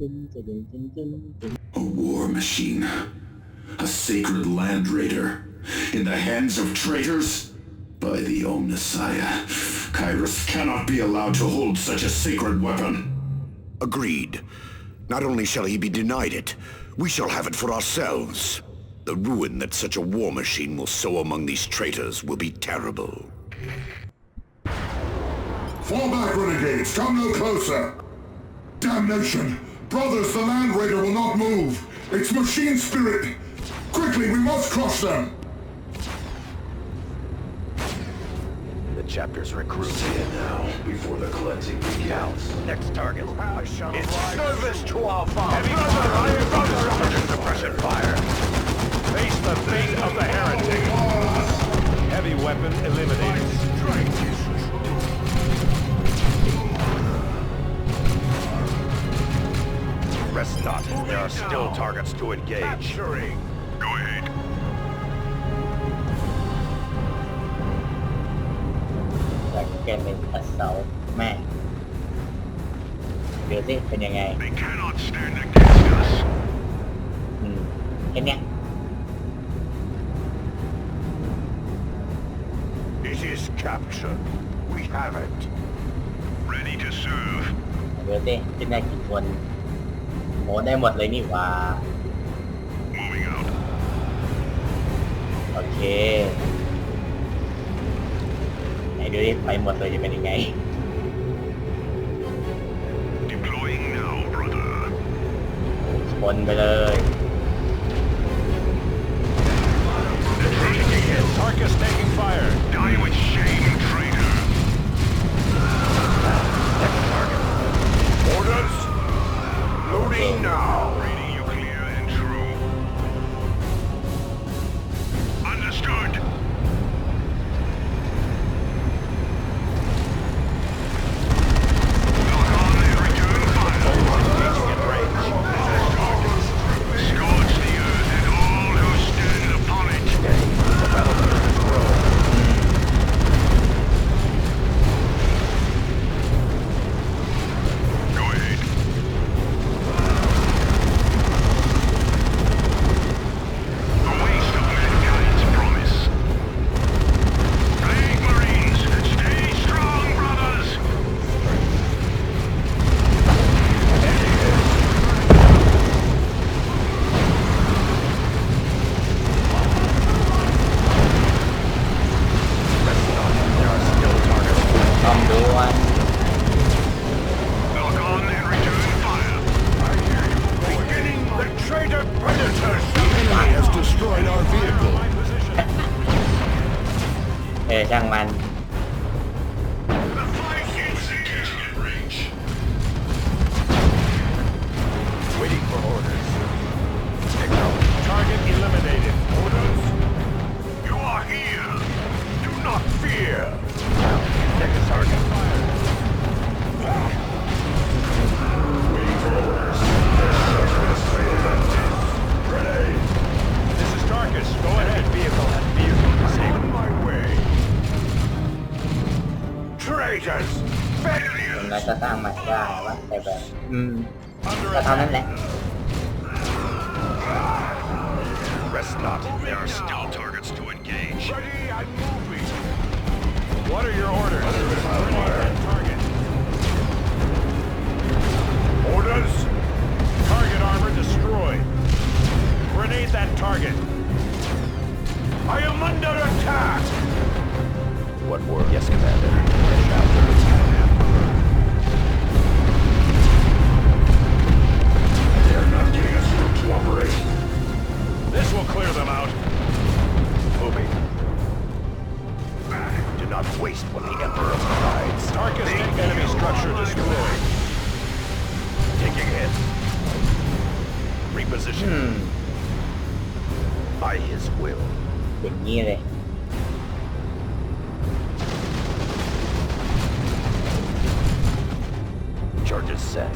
A war machine. A sacred land raider. In the hands of traitors? By the Omnissiah, Kyrus cannot be allowed to hold such a sacred weapon. Agreed. Not only shall he be denied it, we shall have it for ourselves. The ruin that such a war machine will sow among these traitors will be terrible. Fall back, renegades! Come no closer! Damnation! Brothers, the Land Raider will not move! It's machine spirit! Quickly, we must crush them! The chapter's recruit. And now, before the cleansing begins. Next target. It's service to our father. Heavy brother, Under suppression fire. Face the fate of the heretic. Heavy weapon eliminated. Rest not. There are still targets to engage. Capturing. Go ahead. จากเกมเป็นอัสเสาแม่เดี๋ยวสิเป็นยังไง They cannot stand against us. อืมแค่เนี้ย It is captured. We have it. Ready to serve. เดี๋ยวสิขึ้นได้กี่คน โอ้ได้หมดเลยนี่ว่า โอเค ไหนดูดิไปหมดเลยจะเป็นยังไง Deploying now, brother. ชนไปเลย เออช่างมัน Traitors! คน Failures! เราจะสร้างมันได้ว่าแต่แบบ อืม Under ก็เท่านั้น attack. แหละ Rest not. There are still targets to engage. Ready and moving. What are your orders? Reposition. By his will. อย่างนี้เลย Charges set.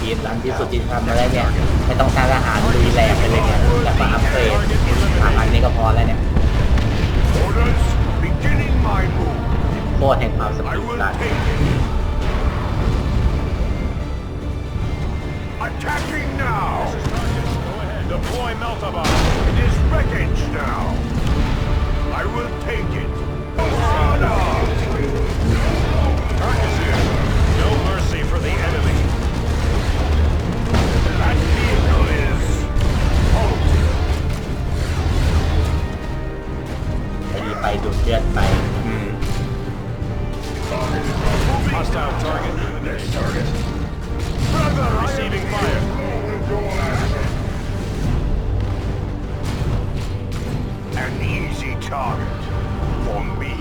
ทีมหลังที่สุดที่ทำมาแล้วเนี่ยไม่ต้องการอาหารลีแรลไปเลยเนี่ยแล้วก็อัพเกรดอาหารนี้ก็พอแล้วเนี่ยโคตรแห่งความสำเร็จ Attacking now! Deploy Meltabot! It is wreckage! ดีไปดูดเลือดไป Hostile target. Next target. Brother, I am Receiving fire. An easy target for me.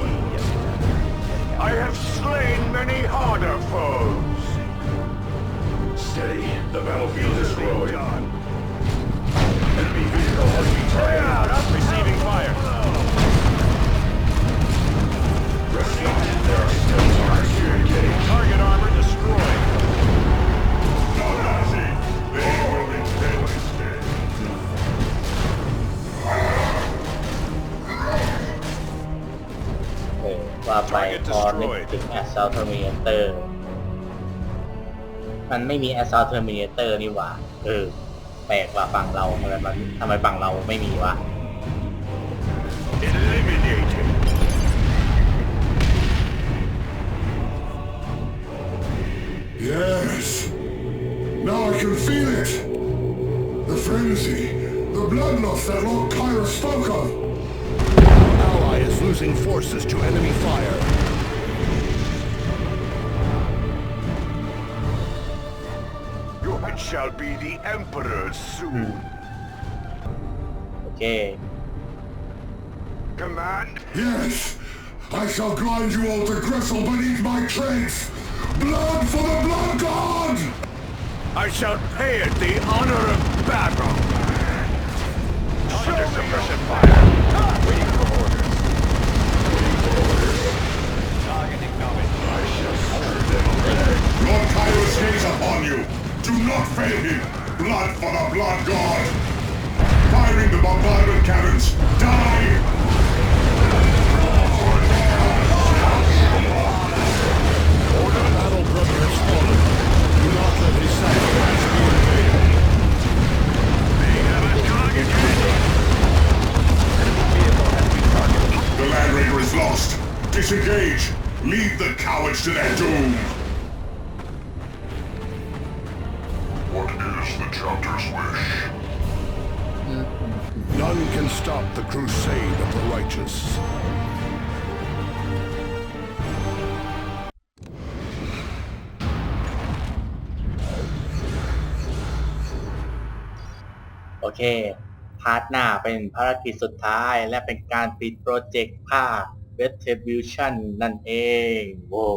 I have slain many harder foes. Steady. The battlefield is growing. Done. Enemy vehicle has been Clear targeted. ถึง Assault Terminator มันไม่มี Assault Terminator นี่หว่า เออ แปลกว่าฝั่งเราทำไมมันทำไมฝั่งเราไม่มีวะ Eliminated. shall be the Emperor soon. Okay. Command? Yes! I shall grind you all to gristle beneath my trunks! Blood for the Blood God! I shall pay it the honor of battle! is lost. Disengage. Lead the cowards to their doom. What is the chapter's wish? None can stop the crusade of the righteous. โอเค พาร์ทหน้าเป็นภารกิจสุดท้ายและเป็นการปิดโปรเจกต์ภาค Best t e v i s i o n นั่นเอง โว้